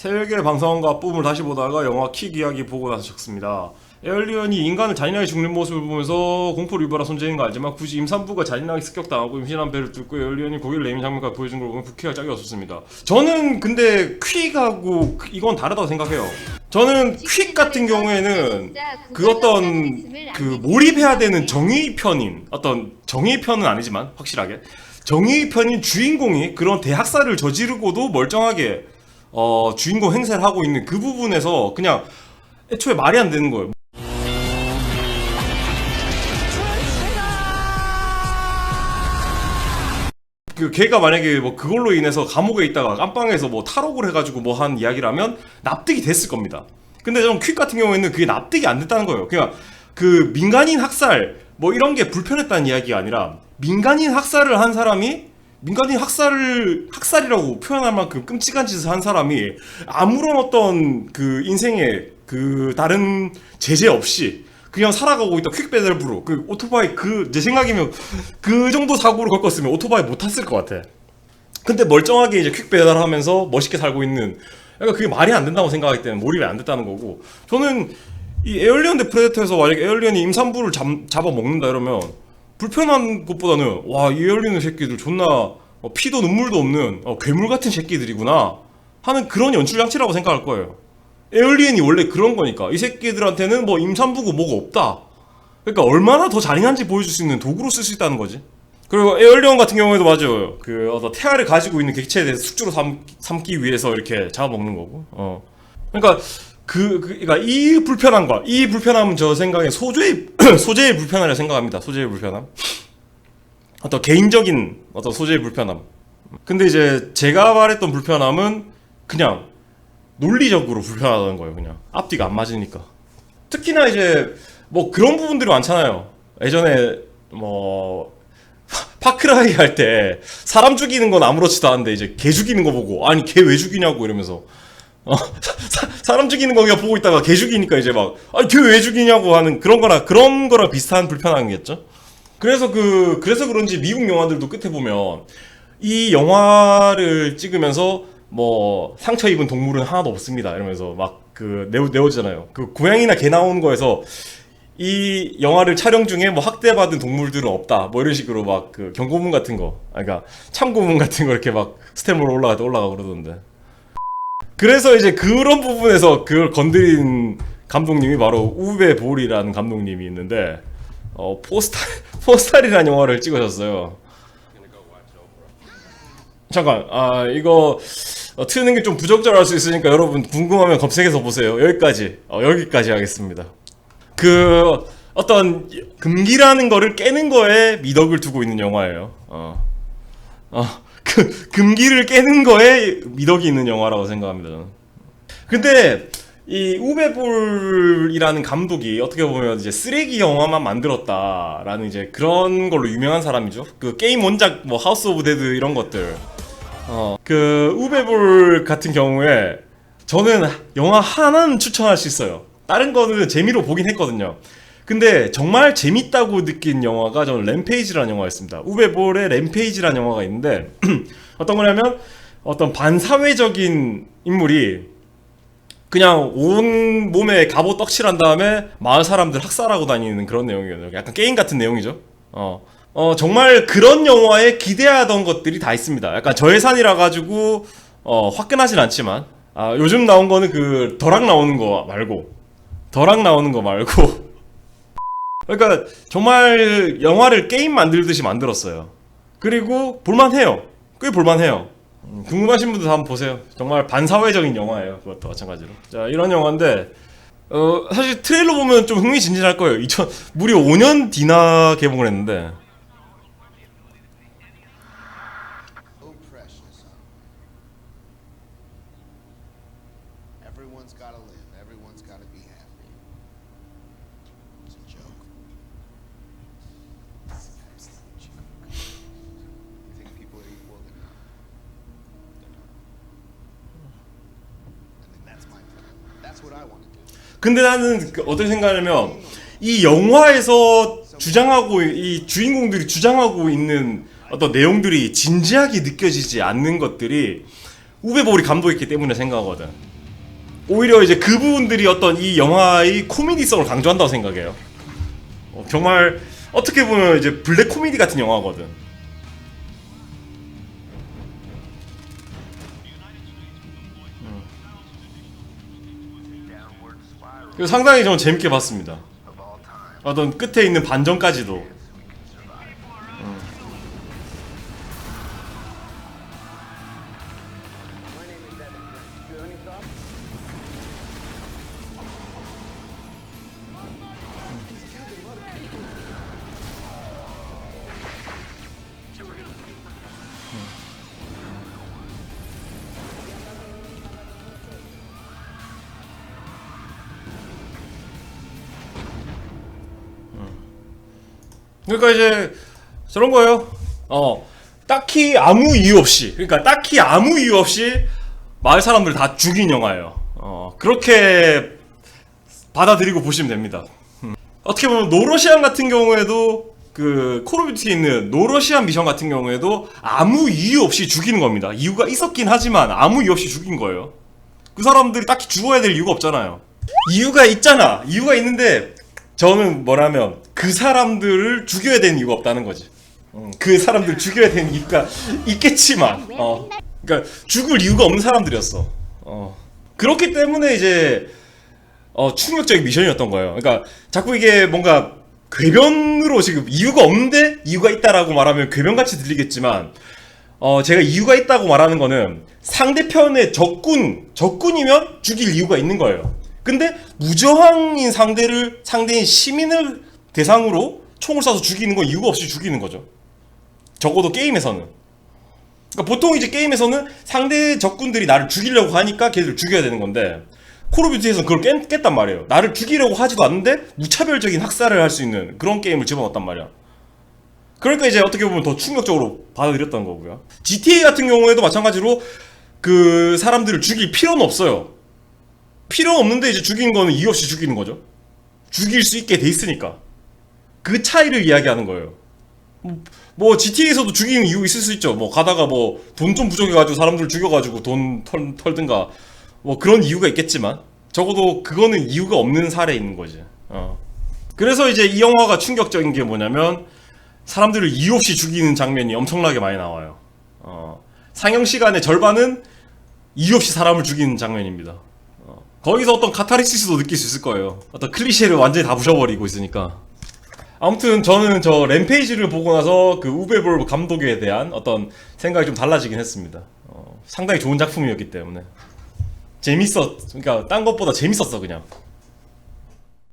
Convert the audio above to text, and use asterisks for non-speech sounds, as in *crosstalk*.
세계 방송과 뿜을 다시 보다가 영화 킥 이야기 보고 나서 적습니다. 에얼리언이 인간을 잔인하게 죽는 모습을 보면서 공포를 유발한 존재인 거 알지만 굳이 임산부가 잔인하게 습격당하고 임신한 배를 뚫고 에얼리언이 고기를 내민 장면까지 보여준 걸 보면 국회가 짝이 없었습니다. 저는 근데 퀵하고 이건 다르다고 생각해요. 저는 퀵 같은 경우에는 그 어떤 그 몰입해야 되는 정의 편인 어떤 정의 편은 아니지만 확실하게 정의 편인 주인공이 그런 대학살을 저지르고도 멀쩡하게 어 주인공 행세를 하고 있는 그 부분에서 그냥 애초에 말이 안 되는 거예요. 그 걔가 만약에 뭐 그걸로 인해서 감옥에 있다가 깜빵에서 뭐 탈옥을 해가지고 뭐 한 이야기라면 납득이 됐을 겁니다. 근데 저는 퀵 같은 경우에는 그게 납득이 안 됐다는 거예요. 그냥 그 민간인 학살 뭐 이런 게 불편했다는 이야기가 아니라 민간인 학살을 한 사람이 민간인 학살을 학살이라고 표현할 만큼 끔찍한 짓을 한 사람이 아무런 어떤 그 인생에 그 다른 제재 없이 그냥 살아가고 있다. 퀵배달부로. 그 오토바이 그제 생각이면 그 정도 사고를 겪었으면 오토바이 못 탔을 것 같아. 근데 멀쩡하게 이제 퀵 배달하면서 멋있게 살고 있는 약간 그게 말이 안 된다고 생각하기 때문에 몰입이 안 됐다는 거고. 저는 이 에얼리언 대 프레데터에서 만약에 에얼리언이 임산부를 잡, 잡아 먹는다 이러면 불편한 것보다는 와이 에얼리언 새끼들 존나 어, 피도 눈물도 없는 어, 괴물 같은 새끼들이구나 하는 그런 연출 장치라고 생각할 거예요 에얼리언이 원래 그런 거니까 이 새끼들한테는 뭐 임산부고 뭐가 없다 그러니까 얼마나 더 잔인한지 보여줄 수 있는 도구로 쓸 수 있다는 거지 그리고 에얼리언 같은 경우에도 맞아요. 그 어떤 태아를 가지고 있는 객체에 대해서 숙주로 삼, 삼기 위해서 이렇게 잡아먹는 거고. 어. 그러니까 그, 그 그러니까 이 불편함과 이 불편함은 저 생각에 소재의 *clears throat* 소재의 불편함이라 생각합니다. 소재의 불편함. 어떤 개인적인 어떤 소재의 불편함. 근데 이제 제가 말했던 불편함은 그냥 논리적으로 불편하다는 거예요. 그냥 앞뒤가 안 맞으니까. 특히나 이제 뭐 그런 부분들이 많잖아요. 예전에 뭐 *laughs* 파크라이 할 때 사람 죽이는 건 아무렇지도 않은데 이제 개 죽이는 거 보고 아니 개 왜 죽이냐고 이러면서 어, 사, 사람 죽이는 거 그냥 보고 있다가 개 죽이니까 이제 막 아니 개왜 죽이냐고 하는 그런 거나 그런 거랑 비슷한 불편함이겠죠. 그래서 그 그래서 그런지 미국 영화들도 끝에 보면 이 영화를 찍으면서 뭐 상처 입은 동물은 하나도 없습니다 이러면서 막 그 내오 내오잖아요. 그 고양이나 개 나오는 거에서 이 영화를 촬영 중에 뭐 학대받은 동물들은 없다. 뭐 이런 식으로 막 그 경고문 같은 거, 아, 그러니까 참고문 같은 거 이렇게 막 스탬으로 올라가 때 올라가 그러던데. 그래서 이제 그런 부분에서 그걸 건드린 감독님이 바로 우베 볼이라는 감독님이 있는데 어, 포스탈 *laughs* 포스탈이라는 영화를 찍으셨어요. 잠깐, 아 이거 어, 트는 게 좀 부적절할 수 있으니까 여러분 궁금하면 검색해서 보세요. 여기까지, 어, 여기까지 하겠습니다. 그 어떤 금기라는 거를 깨는 거에 미덕을 두고 있는 영화예요. 어. 어. 그 금기를 깨는 거에 미덕이 있는 영화라고 생각합니다. 근데 이 우베볼이라는 감독이 어떻게 보면 이제 쓰레기 영화만 만들었다라는 이제 그런 걸로 유명한 사람이죠. 그 게임 원작 뭐 하우스 오브 데드 이런 것들. 어. 그 우베볼 같은 경우에 저는 영화 하나는 추천할 수 있어요. 다른 거는 재미로 보긴 했거든요. 근데 정말 재밌다고 느낀 영화가 저는 램페이지라는 영화였습니다. 우베볼의 램페이지라는 영화가 있는데 *clears throat* 어떤 거냐면 어떤 반사회적인 인물이 그냥 온 몸에 갑옷 떡칠한 다음에 마을 사람들 학살하고 다니는 그런 내용이거든요. 약간 게임 같은 내용이죠. 어. 어, 정말 그런 영화에 기대하던 것들이 다 있습니다. 약간 저예산이라 가지고 어, 화끈하진 않지만 아, 요즘 나온 거는 그 더락 나오는 거 말고 더락 나오는 거 말고 그러니까 정말 영화를 게임 만들듯이 만들었어요. 그리고 볼만해요. 꽤 볼만해요. 음, 궁금하신 분들 한번 보세요. 정말 반사회적인 영화예요. 그것도 마찬가지로. 자 이런 영화인데 어, 사실 트레일러 보면 좀 흥미진진할 거예요. 2000 무려 5년 뒤나 개봉을 했는데. 근데 나는 그 어떻게 생각하냐면 이 영화에서 주장하고 이 주인공들이 주장하고 있는 어떤 내용들이 진지하게 느껴지지 않는 것들이 우베볼이 감독했기 때문에 생각하거든. 오히려 이제 그 부분들이 어떤 이 영화의 코미디성을 강조한다고 생각해요. 어, 정말 어떻게 보면 이제 블랙 코미디 같은 영화거든. 상당히 좀 재밌게 봤습니다. 어떤 끝에 있는 반전까지도. 그러니까 이제 저런 거예요. 어, 딱히 아무 이유 없이, 그러니까 딱히 아무 이유 없이 마을 사람들 다 죽인 영화예요. 어, 그렇게 받아들이고 보시면 됩니다. 음. 어떻게 보면 노러시안 같은 경우에도 그 콜오브듀티에 있는 노러시안 미션 같은 경우에도 아무 이유 없이 죽이는 겁니다. 이유가 있었긴 하지만 아무 이유 없이 죽인 거예요. 그 사람들이 딱히 죽어야 될 이유가 없잖아요. 이유가 있잖아. 이유가 있는데 저는 뭐라면 그 사람들을 죽여야 되는 이유가 없다는 거지. 음, 그 사람들 죽여야 되는 이유가 있겠지만, 어, 그러니까 죽을 이유가 없는 사람들이었어. 어, 그렇기 때문에 이제 어, 충격적인 미션이었던 거예요. 그러니까 자꾸 이게 뭔가 궤변으로 지금 이유가 없는데 이유가 있다라고 말하면 궤변같이 들리겠지만 어, 제가 이유가 있다고 말하는 거는 상대편의 적군, 적군이면 죽일 이유가 있는 거예요. 근데 무저항인 상대를, 상대인 시민을 대상으로 총을 쏴서 죽이는 건 이유가 없이 죽이는 거죠. 적어도 게임에서는. 그러니까 보통 이제 게임에서는 상대 적군들이 나를 죽이려고 하니까 걔들 죽여야 되는 건데 콜 오브 듀티에서는 그걸 깼, 깼단 말이에요. 나를 죽이려고 하지도 않는데 무차별적인 학살을 할 수 있는 그런 게임을 집어넣었단 말이야. 그러니까 이제 어떻게 보면 더 충격적으로 받아들였던 거고요. GTA 같은 경우에도 마찬가지로 그 사람들을 죽일 필요는 없어요. 필요 없는데 이제 죽이는 거는 이유 없이 죽이는 거죠. 죽일 수 있게 돼 있으니까. 그 차이를 이야기하는 거예요. 뭐 GTA에서도 죽이는 이유 있을 수 있죠. 뭐 가다가 뭐 돈 좀 부족해가지고 사람들 죽여가지고 돈 털, 털든가 뭐 그런 이유가 있겠지만 적어도 그거는 이유가 없는 사례 있는 거지. 어. 그래서 이제 이 영화가 충격적인 게 뭐냐면 사람들을 이유 없이 죽이는 장면이 엄청나게 많이 나와요. 어. 상영 시간의 절반은 이유 없이 사람을 죽이는 장면입니다. 어. 거기서 어떤 카타르시스도 느낄 수 있을 거예요. 어떤 클리셰를 완전히 다 부셔버리고 있으니까. 아무튼 저는 저 램페이지를 보고 나서 그 우베볼 감독에 대한 어떤 생각이 좀 달라지긴 했습니다. 어, 상당히 좋은 작품이었기 때문에 재밌었. 그러니까 딴 것보다 재밌었어 그냥.